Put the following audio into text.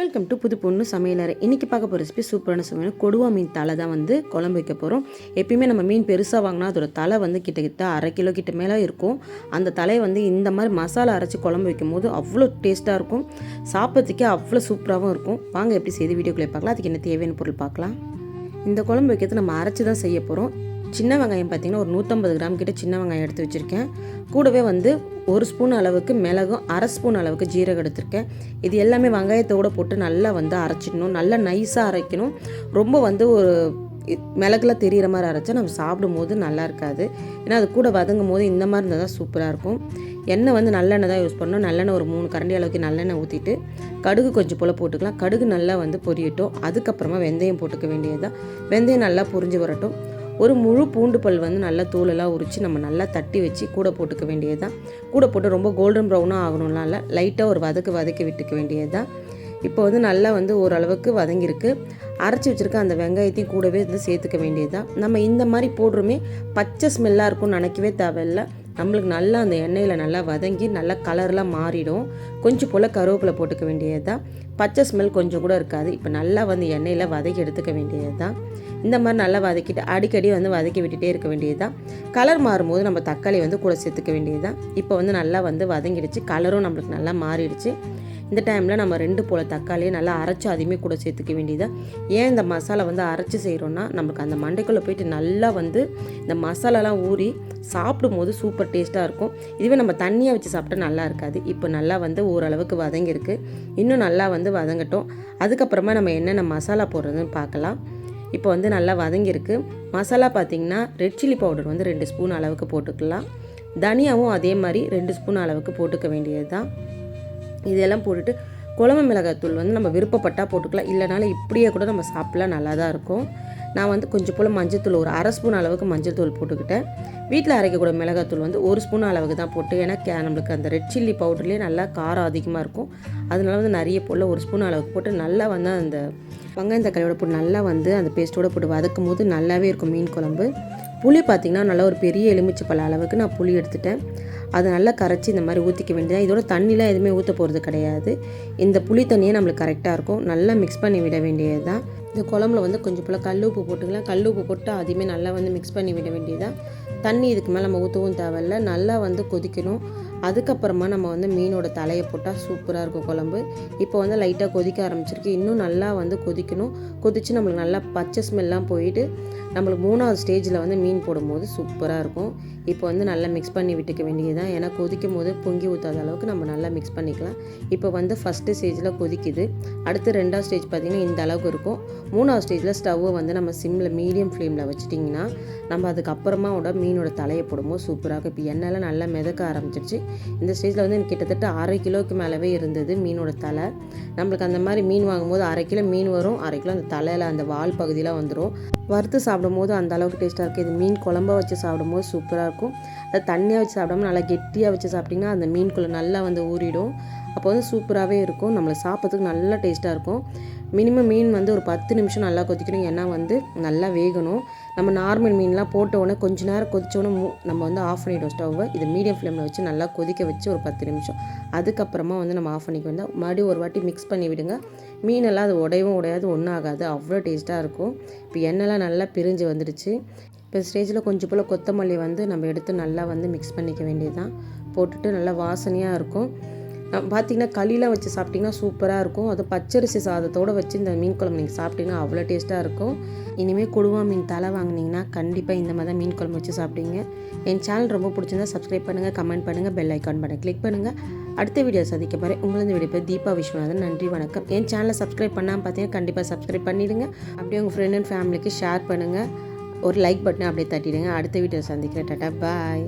Welcome to புது பொண்ணு சமையலறை. இன்றைக்கி பார்க்க போகிற ரெசிபி சூப்பரான சமையல். கொடுவா மீன் தலை தான் வந்து குழம்பு வைக்க போகிறோம் எப்பயுமே நம்ம மீன் பெருசாக வாங்கினா அதோட தலை வந்து கிட்டத்தட்ட அரை கிலோ கிட்ட மேலே இருக்கும். அந்த தலையை வந்து இந்த மாதிரி மசாலா அரைச்சி குழம்பு வைக்கும் போது அவ்வளோ டேஸ்ட்டாக இருக்கும். சாப்பிட்றதுக்கே அவ்வளோ சூப்பராகவும் இருக்கும். வாங்க எப்படி செய்து வீடியோக்குள்ளே பார்க்கலாம். அதுக்கு என்ன தேவையான பொருள் பார்க்கலாம். இந்த குழம்பு வைக்கிறது நம்ம அரைச்சி தான் செய்ய போகிறோம் சின்ன வெங்காயம் பார்த்திங்கன்னா ஒரு நூற்றம்பது கிராம் கிட்ட சின்ன வெங்காயம் எடுத்து வச்சுருக்கேன். கூடவே வந்து ஒரு ஸ்பூன் அளவுக்கு மிளகும் அரை ஸ்பூன் அளவுக்கு ஜீரகம் எடுத்திருக்கேன். இது எல்லாமே வெங்காயத்தோடு போட்டு நல்லா வந்து அரைச்சிடணும். நல்லா நைஸாக அரைக்கணும். ரொம்ப வந்து ஒரு மிளகுல தெரிகிற மாதிரி அரைச்சா நம்ம சாப்பிடும் போது நல்லா இருக்காது. ஏன்னா அது கூட வதங்கும் போது இந்த மாதிரி இருந்தால் தான் சூப்பராக இருக்கும். எண்ணெய் வந்து நல்லெண்ணெய் தான் யூஸ் பண்ணணும். நல்லெண்ணெய் ஒரு மூணு கரண்டி அளவுக்கு நல்லெண்ணெய் ஊற்றிட்டு கடுகு கொஞ்சம் போல் போட்டுக்கலாம். கடுகு நல்லா வந்து பொரியட்டும். அதுக்கப்புறமா வெந்தயம் போட்டுக்க வேண்டியது தான் வெந்தயம் நல்லா பொரிஞ்சு வரட்டும். ஒரு முழு பூண்டு பல் வந்து நல்லா தூளெல்லாம் உரித்து நம்ம நல்லா தட்டி வச்சு கூட போட்டுக்க வேண்டியது தான் கூட போட்டு ரொம்ப கோல்டன் ப்ரௌனாக ஆகணும்லாம் இல்லை லைட்டாக ஒரு வதக்கு வதக்கி விட்டுக்க வேண்டியது தான் இப்போ வந்து நல்லா வந்து ஓரளவுக்கு வதங்கியிருக்கு. அரைச்சி வச்சுருக்க அந்த வெங்காயத்தையும் கூடவே வந்து சேர்த்துக்க வேண்டியது தான் நம்ம இந்த மாதிரி போடுறோமே பச்சை ஸ்மெல்லாக இருக்கும்னு நினைக்கவே தேவையில்லை. நம்மளுக்கு நல்லா அந்த எண்ணெயில் நல்லா வதங்கி நல்லா கலர்லாம் மாறிடும். கொஞ்சம் போல் கருவேப்பிலை போட்டுக்க வேண்டியது தான் பச்சை ஸ்மெல் கொஞ்சம் கூட இருக்காது. இப்போ நல்லா வந்து எண்ணெயில் வதக்கி எடுத்துக்க வேண்டியது தான் இந்த மாதிரி நல்லா வதக்கிட்டு அடிக்கடி வந்து வதக்கி விட்டுட்டே இருக்க வேண்டியது தான் கலர் மாறும்போது நம்ம தக்காளி வந்து கூட சேர்த்துக்க வேண்டியது தான் இப்போ வந்து நல்லா வந்து வதங்கிடுச்சு. கலரும் நம்மளுக்கு நல்லா மாறிடுச்சு. இந்த டைமில் நம்ம ரெண்டு போல் தக்காளியை நல்லா அரைச்சி அதையுமே கூட சேர்த்துக்க வேண்டியது. ஏன் இந்த மசாலா வந்து அரைச்சி செய்கிறோன்னா நம்மளுக்கு அந்த மண்டைக்குள்ளே போயிட்டு நல்லா வந்து இந்த மசாலாலாம் ஊறி சாப்பிடும் போது சூப்பர் டேஸ்ட்டாக இருக்கும். இதுவே நம்ம தண்ணியாக வச்சு சாப்பிட்டா நல்லா இருக்காது. இப்போ நல்லா வந்து ஓரளவுக்கு வதங்கியிருக்கு. இன்னும் நல்லா வந்து வதங்கட்டும். அதுக்கப்புறமா நம்ம என்னென்ன மசாலா போடுறதுன்னு பார்க்கலாம். இப்போ வந்து நல்லா வதங்கியிருக்கு. மசாலா பார்த்திங்கன்னா ரெட் சில்லி பவுடர் வந்து ரெண்டு ஸ்பூன் அளவுக்கு போட்டுக்கலாம். தனியாவும் அதே மாதிரி ரெண்டு ஸ்பூன் அளவுக்கு போட்டுக்க வேண்டியது தான் இதெல்லாம் போட்டுட்டு குழம்பு மிளகாத்தூள் வந்து நம்ம விருப்பப்பட்டால் போட்டுக்கலாம். இல்லைனாலும் இப்படியே கூட நம்ம சாப்பிட்லாம் நல்லா தான் இருக்கும். நான் வந்து கொஞ்சம் போல் மஞ்சத்தூள் ஒரு அரை ஸ்பூன் அளவுக்கு மஞ்சள் தூள் போட்டுக்கிட்டேன் வீட்டில் அரைக்கக்கூட மிளகாத்தூள் வந்து ஒரு ஸ்பூன் அளவுக்கு தான் போட்டு ஏன்னா கே நம்மளுக்கு அந்த ரெட் சில்லி பவுடர்லேயே நல்லா காரம் அதிகமாக இருக்கும். அதனால வந்து நிறைய போல் ஒரு ஸ்பூன் அளவுக்கு போட்டு நல்லா வந்து அந்த வெங்காயம் தக்காளியோட போட்டு நல்லா வந்து அந்த பேஸ்ட்டோட போட்டு வதக்கும் போது நல்லாவே இருக்கும் மீன் குழம்பு. புளி பார்த்திங்கன்னா நல்லா ஒரு பெரிய எலுமிச்சை பழ அளவுக்கு நான் புளி எடுத்துட்டேன். அதை நல்லா கரைச்சி இந்த மாதிரி ஊற்றிக்க வேண்டியது இதோட தண்ணிலாம் எதுவுமே ஊற்ற போகிறது கிடையாது. இந்த புளி தண்ணியே நம்மளுக்கு கரெக்டாக இருக்கும். நல்லா மிக்ஸ் பண்ணி விட வேண்டியது தான். இந்த குழம்புல வந்து கொஞ்சம் போல் கல் உப்பு போட்டுக்கலாம். கல் உப்பு போட்டு அதையுமே நல்லா வந்து மிக்ஸ் பண்ணி விட வேண்டியதான் தண்ணி இதுக்கு மேலே நம்ம ஊற்றவும் தேவையில்ல. நல்லா வந்து கொதிக்கணும். அதுக்கப்புறமா நம்ம வந்து மீனோட தலையை போட்டால் சூப்பராக இருக்கும் குழம்பு. இப்போ வந்து லைட்டாக கொதிக்க ஆரம்பிச்சிருக்கு. இன்னும் நல்லா வந்து கொதிக்கணும். கொதித்து நம்மளுக்கு நல்லா பச்சை ஸ்மெல்லாம் போயிட்டு நம்மளுக்கு மூணாவது ஸ்டேஜில் வந்து மீன் போடும்போது சூப்பராக இருக்கும். இப்போ வந்து நல்லா மிக்ஸ் பண்ணி விட்டுக்க வேண்டியது தான் ஏன்னா கொதிக்கும் போது பொங்கி ஊற்றாத அளவுக்கு நம்ம நல்லா மிக்ஸ் பண்ணிக்கலாம். இப்போ வந்து ஃபஸ்ட்டு ஸ்டேஜில் கொதிக்குது. அடுத்து ரெண்டாவது ஸ்டேஜ் பார்த்திங்கன்னா இந்த அளவுக்கு இருக்கும். மூணாவது ஸ்டேஜில் ஸ்டவ்வை வந்து நம்ம சிம்மில் மீடியம் ஃப்ளேமில் வச்சுட்டிங்கன்னா நம்ம அதுக்கப்புறமா விட மீனோட தலையை போடும்போது சூப்பராக இருக்கும். இப்போ எண்ணெய்லாம் நல்லா மிதக்க ஆரம்பிச்சிருச்சு. இந்த ஸ்டேஜில் வந்து எனக்கு கிட்டத்தட்ட அரை கிலோவுக்கு மேலவே இருந்தது மீனோட தலை. நம்மளுக்கு அந்த மாதிரி மீன் வாங்கும்போது அரை கிலோ மீன் வரும் அரை கிலோ அந்த தலையில் அந்த வால் பகுதியெலாம் வந்துடும் வறுத்து சாப்பிடும்போது அந்த அளவுக்கு டேஸ்ட்டாக இருக்குது இது மீன் குழம்பா வச்சு சாப்பிடும்போது சூப்பராக இருக்கும். அது தண்ணியாக வச்சு சாப்பிடாம நல்லா கெட்டியாக வச்சு சாப்பிட்டிங்கன்னா அந்த மீன்குள்ளே நல்லா வந்து ஊறிடும். அப்போ வந்து சூப்பராகவே இருக்கும். நம்மளை சாப்பிட்றதுக்கு நல்லா டேஸ்ட்டாக இருக்கும். மினிமம் மீன் வந்து ஒரு பத்து நிமிஷம் நல்லா கொதிக்கணும். ஏன்னா வந்து நல்லா வேகணும். நம்ம நார்மல் மீன்லாம் போட்ட உடனே கொஞ்ச நேரம் கொதிச்சோடனே மூ நம்ம வந்து ஆஃப் பண்ணிவிடும் ஸ்டவ்வை இது மீடியம் ஃப்ளேமில் வச்சு நல்லா கொதிக்க வச்சு ஒரு பத்து நிமிஷம். அதுக்கப்புறமா வந்து நம்ம ஆஃப் பண்ணிக்க வேண்டாம் மறுபடியும் ஒரு வாட்டி மிக்ஸ் பண்ணி விடுங்க. மீனெல்லாம் அது உடையவும் உடையாது ஒன்றும் ஆகாது அவ்வளோ டேஸ்ட்டாக இருக்கும். இப்போ எண்ணெய்லாம் நல்லா பிரிஞ்சு வந்துடுச்சு. இப்போ ஸ்டேஜில் கொஞ்சம் போல் கொத்தமல்லி வந்து நம்ம எடுத்து நல்லா வந்து மிக்ஸ் பண்ணிக்க வேண்டியது தான் போட்டுட்டு நல்லா வாசனையாக இருக்கும். பார்த்திங்கன்னா களிலாம் வச்சு சாப்பிட்டிங்கன்னா சூப்பராக இருக்கும். அது பச்சரிசி சாதத்தோடு வச்சு இந்த மீன் குழம்பு நீங்கள் சாப்பிட்டிங்கன்னா அவ்வளோ டேஸ்ட்டாக இருக்கும். இனிமேல் கொடுவா மீன் தலை வாங்கினீங்கன்னா கண்டிப்பாக இந்த மாதிரி தான் மீன் குழம்பு வச்சு சாப்பிட்டீங்க என் சேனல் ரொம்ப பிடிச்சிருந்தா சப்ஸ்கிரைப் பண்ணுங்கள் கமெண்ட் பண்ணுங்கள் பெல் ஐக்கான் பண்ண கிளிக் பண்ணுங்கள் அடுத்த வீடியோ சந்திக்க போகிறேன் உங்களது வீடியோ பேர் தீபா விஸ்வநாதன். நன்றி வணக்கம். என் சேனலை சப்ஸ்கிரைப் பண்ணாமல் பார்த்தீங்கன்னா கண்டிப்பாக சப்ஸ்கிரைப் பண்ணிடுங்க. அப்படியே உங்கள் ஃப்ரெண்ட் அண்ட் ஃபேமிலிக்கு ஷேர் பண்ணுங்கள் ஒரு லைக் பட்டனை அப்படியே தட்டிடுங்க. அடுத்த வீடியோ சந்திக்கிறேன். டாட்டா பாய்